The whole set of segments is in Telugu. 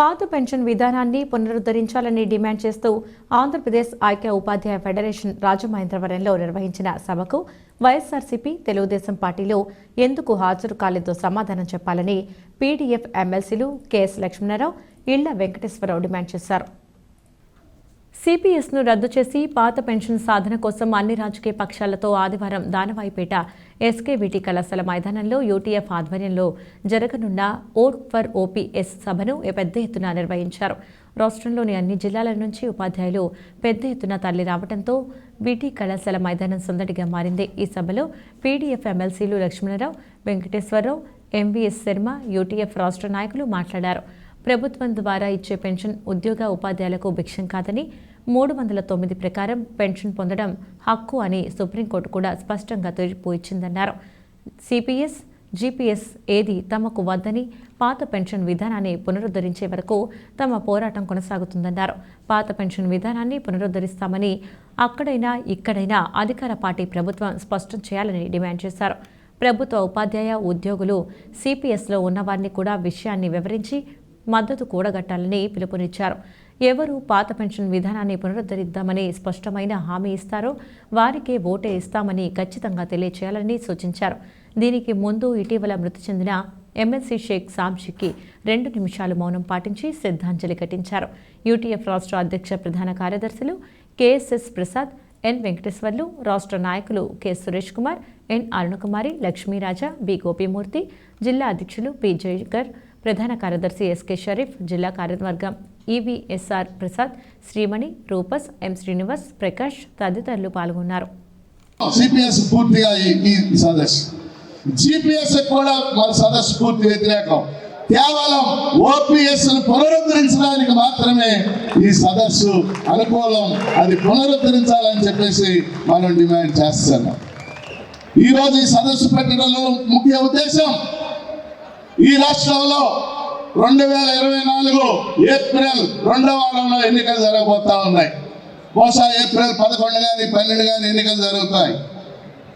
పాత పెన్షన్ విధానాన్ని పునరుద్ధరించాలని డిమాండ్ చేస్తూ ఆంధ్రప్రదేశ్ ఐక్య ఉపాధ్యాయ ఫెడరేషన్ రాజమహేంద్రవరంలో నిర్వహించిన సభకు వైఎస్ఆర్సీపీ తెలుగుదేశం పార్టీలో ఎందుకు హాజరు కాలేదో సమాధానం చెప్పాలని పీడీఎఫ్ ఎమ్మెల్సీలు కెఎస్ లక్ష్మణరావు ఇళ్ళ వెంకటేశ్వరరావు డిమాండ్ చేశారు. సిపిఎస్ను రద్దు చేసి పాత పెన్షన్ సాధన కోసం అన్ని రాజకీయ పక్షాలతో ఆదివారం దానవాయిపేట ఎస్కేవిటి కళాశాల మైదానంలో యూటీఎఫ్ ఆధ్వర్యంలో జరగనున్న ఓట్ ఫర్ ఓపీఎస్ సభను పెద్ద ఎత్తున నిర్వహించారు. రాష్ట్రంలోని అన్ని జిల్లాల నుంచి ఉపాధ్యాయులు పెద్ద ఎత్తున తరలి రావడంతో విటి కళాశాల మైదానం సందడిగా మారింది. ఈ సభలో పీడీఎఫ్ ఎమ్మెల్సీలు లక్ష్మణరావు వెంకటేశ్వరరావు ఎంవీఎస్ శర్మ యూటీఎఫ్ రాష్ట్ర నాయకులు మాట్లాడారు. ప్రభుత్వం ద్వారా ఇచ్చే పెన్షన్ ఉద్యోగ ఉపాధ్యాయులకు భిక్షం కాదని మూడు వందల తొమ్మిది ప్రకారం పెన్షన్ పొందడం హక్కు అని సుప్రీంకోర్టు కూడా స్పష్టంగా తీర్పు ఇచ్చిందన్నారు సిపిఎస్ జీపీఎస్ ఏది తమకు వద్దని పాత పెన్షన్ విధానాన్ని పునరుద్ధరించే వరకు తమ పోరాటం కొనసాగుతుందన్నారు. పాత పెన్షన్ విధానాన్ని పునరుద్ధరిస్తామని అక్కడైనా ఇక్కడైనా అధికార పార్టీ ప్రభుత్వం స్పష్టం చేయాలని డిమాండ్ చేశారు. ప్రభుత్వ ఉపాధ్యాయ ఉద్యోగులు సిపిఎస్లో ఉన్నవారిని కూడా విషయాన్ని వివరించి మద్దతు కూడగట్టాలని పిలుపునిచ్చారు. ఎవరు పాత పెన్షన్ విధానాన్ని పునరుద్ధరిద్దామని స్పష్టమైన హామీ ఇస్తారో వారికే ఓటే ఇస్తామని ఖచ్చితంగా తెలియచేయాలని సూచించారు. దీనికి ముందు ఇటీవల మృతి చెందిన ఎమ్మెల్సీ షేక్ సాబ్జీకి రెండు నిమిషాలు మౌనం పాటించి శ్రద్ధాంజలి ఘటించారు. యూటీఎఫ్ రాష్ట్ర అధ్యక్ష ప్రధాన కార్యదర్శులు కేఎస్ఎస్ ప్రసాద్ ఎన్ వెంకటేశ్వర్లు రాష్ట్ర నాయకులు K Suresh Kumar N Arunakumari Lakshmiraja B Gopimurthy జిల్లా అధ్యక్షులు పి జయకర్ ప్రధాన కార్యదర్శి ఎస్కే షరీఫ్ జిల్లా కార్యవర్గం EVSR Prasad Srimani Rufus M Srinivas Prakash తదితరులు పాల్గొన్నారు. సిపిఎస్ పూర్తిగా ఈ సదస్సు. జిపిఎస్ కూడా మన సదస్సు పూర్తి వ్యతిరేకం. కేవలం ఓపీఎస్ పునరుద్ధరించడానికి మాత్రమే ఈ సదస్సు అనుకూలం అది పునరుద్ధరించాలని చెప్పేసి మనం డిమాండ్ చేస్తున్నాం. ఈరోజు ఈ సదస్సు పెట్టడంలో ముఖ్య ఉద్దేశం ఈ రాష్ట్రంలో రెండు వేల ఇరవై నాలుగు ఏప్రిల్ రెండవ వారంలో ఎన్నికలు జరగబోతా ఉన్నాయి. బహుశా ఏప్రిల్ పదకొండు కానీ పన్నెండు కానీ ఎన్నికలు జరుగుతాయి.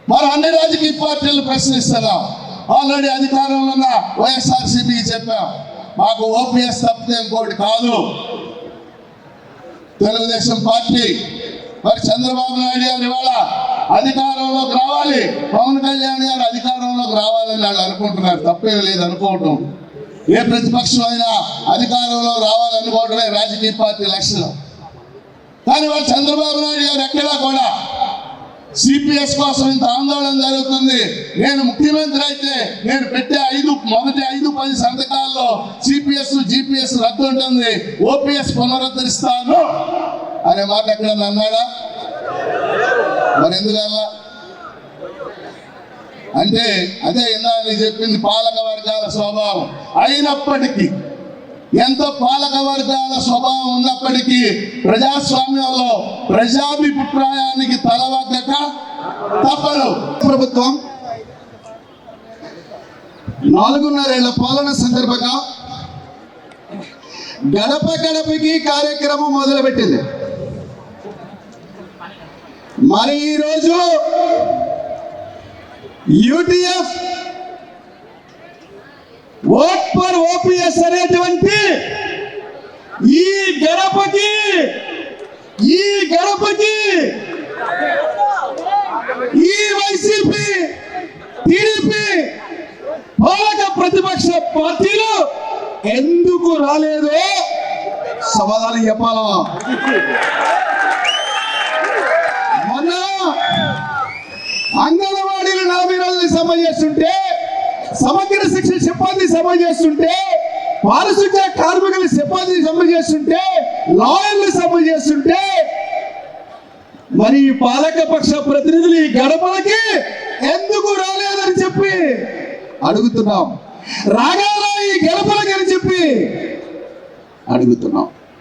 మరి అన్ని రాజకీయ పార్టీలు ప్రశ్నిస్తున్నాం. ఆల్రెడీ అధికారంలో ఉన్న వైఎస్ఆర్సీపీకి చెప్పాం. మాకు ఓపీఎస్ తప్పితే ఇంకోటి కాదు. తెలుగుదేశం పార్టీ. మరి చంద్రబాబు నాయుడు గారు ఇవాళ అధికారంలోకి రావాలి. పవన్ కళ్యాణ్ గారు అధికారంలోకి రావాలని వాళ్ళు అనుకుంటున్నారు. తప్పేం లేదు అనుకోవటం. ఏ ప్రతిపక్షం అయినా అధికారంలో రావాలనుకోవటమే రాజకీయ పార్టీ లక్షణం కానీ వాళ్ళు చంద్రబాబు నాయుడు గారు ఎక్కడా కూడా? సిపిఎస్ కోసం ఇంత ఆందోళన జరుగుతుంది. నేను ముఖ్యమంత్రి అయితే నేను పెట్టే ఐదు మొదటి ఐదు పది సంతకాల్లో సిపిఎస్ జిపిఎస్ రద్దు ఉంటుంది. ఓపీఎస్ పునరుద్ధరిస్తాను. అనే మాట ఎక్కడ అన్నాడా మరి ఎందుకల్లా అంటే అదే ఇందాక చెప్పింది పాలక వర్గాల స్వభావం. అయినప్పటికీ ఎంత పాలక వర్గాల స్వభావం ఉన్నప్పటికీ ప్రజాస్వామ్యంలో ప్రజాభిప్రాయానికి తలవగ్గక తప్పదు. ప్రభుత్వం నాలుగున్నరేళ్ళ పాలన సందర్భంగా గడప గడపకి కార్యక్రమం మొదలుపెట్టింది. మరి ఈరోజు యూటీఎఫ్ ఓట్ ఫర్ ఓపీఎస్ అనేటువంటి ఈ గడపకి ఈ గడపకి ఈ వైసీపీ టీడీపీ పాలక ప్రతిపక్ష పార్టీలు ఎందుకు రాలేదో సమాధానం చెప్పాలా? సమగ్ర శిక్షణ సిబ్బంది సభ చేస్తుంటే పారిశుద్ధ్య కార్మికులు సిబ్బంది సభ చేస్తుంటే లాయర్లు సభ చేస్తుంటే మరి పాలకపక్ష ప్రతినిధులు ఈ గడపలకి ఎందుకు రాలేదని చెప్పి అడుగుతున్నాం. రాగాలా ఈ గడపలకి అని చెప్పి అడుగుతున్నాం.